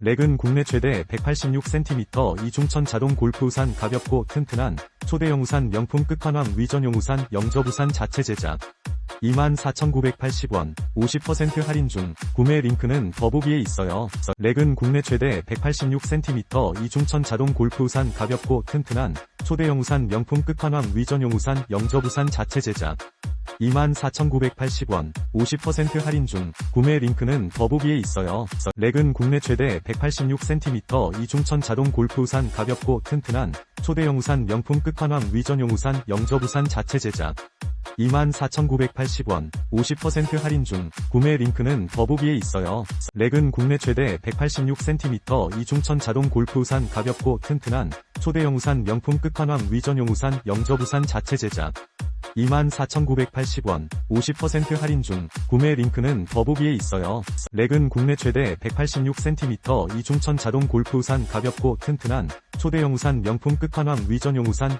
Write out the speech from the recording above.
렉은 국내 최대 186cm 이중천 자동 골프 우산 가볍고 튼튼한 초대형 우산 명품 끝판왕 위전용 우산 영접 우산 자체 제작 24,980원 50% 할인 중 구매 링크는 더보기에 있어요. 렉은 국내 최대 186cm 이중천 자동 골프 우산 가볍고 튼튼한 초대형 우산 명품 끝판왕 위전용 우산 영접 우산 자체 제작 24,980원 50% 할인 중 구매 링크는 더보기에 있어요. 렉은 국내 최대 186cm 이중천 자동 골프 우산 가볍고 튼튼한 초대형 우산 명품 끝판왕 위전용 우산 영접 우산 자체 제작 24,980원 50% 할인 중 구매 링크는 더보기에 있어요. 렉은 국내 최대 186cm 이중천 자동 골프 우산 가볍고 튼튼한 초대형 우산 명품 끝판왕 위전용 우산 영접 우산 자체 제작 24,980원 50% 할인 중 구매 링크는 더보기에 있어요. 렉은 국내 최대 186cm 이중천 자동 골프 우산 가볍고 튼튼한 초대형 우산 명품 끝판왕 위전용 우산 영